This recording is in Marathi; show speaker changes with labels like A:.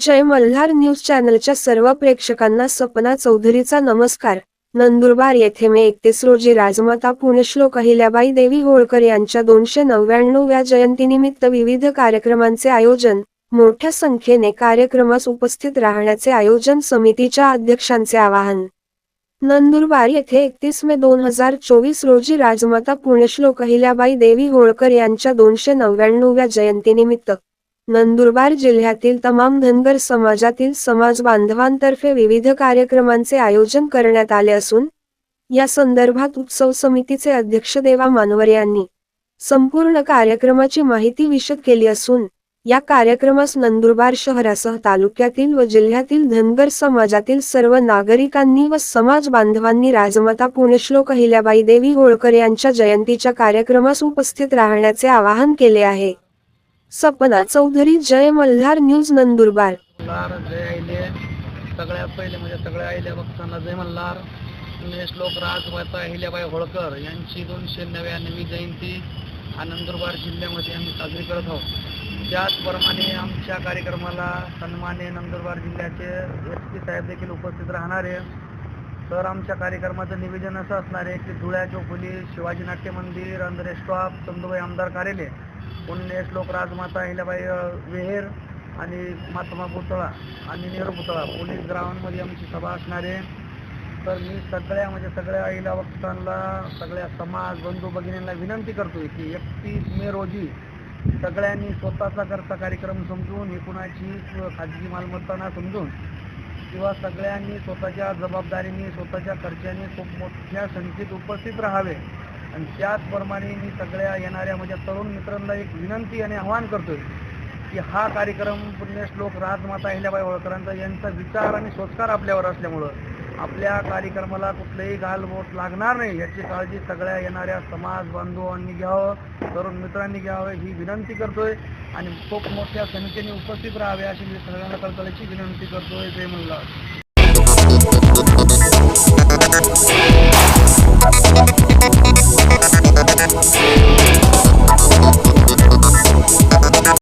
A: जय मल्हार न्यूज चॅनलच्या सर्व प्रेक्षकांना सपना चौधरीचा नमस्कार. नंदुरबार येथे मे एकतीस रोजी राजमाता पुण्यश्लोक अहिल्याबाई देवी होळकर यांच्या दोनशे नव्याण्णव्या जयंतीनिमित्त विविध कार्यक्रमांचे आयोजन मोठ्या संख्येने कार्यक्रमास उपस्थित राहण्याचे आयोजन समितीच्या अध्यक्षांचे आवाहन. नंदुरबार येथे एकतीस मे दोन हजार चोवीस रोजी राजमाता पुण्यश्लोक अहिल्याबाई देवी होळकर यांच्या दोनशे नव्याण्णव्या जयंतीनिमित्त नंदुरबार जिल्ह्यातील तमाम धनगर समाजातील समाज बांधवांतर्फे विविध कार्यक्रमांचे आयोजन करण्यात आले असून या संदर्भात उत्सव समितीचे अध्यक्ष देवा मानवर यांनी संपूर्ण कार्यक्रमाची माहिती विशद केली असून या कार्यक्रमास नंदुरबार शहरासह तालुक्यातील व जिल्ह्यातील धनगर समाजातील सर्व नागरिकांनी व समाज बांधवांनी राजमाता पुण्यश्लोक अहिल्याबाई देवी होळकर यांच्या जयंतीच्या कार्यक्रमास उपस्थित राहण्याचे आवाहन केले आहे. सपना चौधरी जय मल्हार न्यूज नंदुरबार.
B: मल्हार जय आईले. सगळ्या पहिले म्हणजे सगळ्या आईल्या भक्तांना जय मल्हार. श्लोक राजमाता अहिल्याबाई होळकर यांची दोनशे नव्याण्णवी जयंती हा नंदुरबार जिल्ह्यामध्ये आम्ही साजरी करत आहोत. त्याचप्रमाणे आमच्या कार्यक्रमाला सन्मान्य नंदुरबार जिल्ह्याचे एस पी साहेब देखील उपस्थित राहणार आहे. तर आमच्या कार्यक्रमाचं निवेदन असं असणार आहे की धुळ्या चौफुली शिवाजी नाट्य मंदिर अंधरे स्टॉप चंदुबाई आमदार कार्यालय पुण्य श्लोक राजमाता अहिल्याबाई विहेर आणि महात्मा पुतळा आणि नेहरू पुतळा. पोलीस ग्राउंडमध्ये आमची सभा असणार आहे. तर मी सगळ्या म्हणजे सगळ्या अहिल्या भक्तांना सगळ्या समाज बंधू भगिनींना विनंती करतोय की एकतीस मे रोजी सगळ्यांनी स्वतःचा करता कार्यक्रम समजून एकूणाची कुणाची खाजगी मालमत्ता ना समजून किंवा सगळ्यांनी स्वतःच्या जबाबदारीने स्वतःच्या खर्चाने खूप मोठ्या संख्येत उपस्थित राहावे. आणि त्याचप्रमाणे मी सगळ्या येणाऱ्या माझ्या तरुण मित्रांना एक विनंती आणि आवाहन करतोय की हा कार्यक्रम पुण्यश्लोक राजमाता अहिल्याबाई होळकरांचा यांचा विचार आणि संस्कार आपल्यावर असल्यामुळं आपल्या कार्यक्रमाला कुठलंही गालबोट लागणार नाही याची काळजी सगळ्या येणाऱ्या समाज बांधवांनी घ्यावं तरुण मित्रांनी घ्यावं ही विनंती करतोय. आणि खूप मोठ्या संख्येने उपस्थित राहावे अशी मी सगळ्यांना कळकळीची विनंती करतोय. जय मल्हार.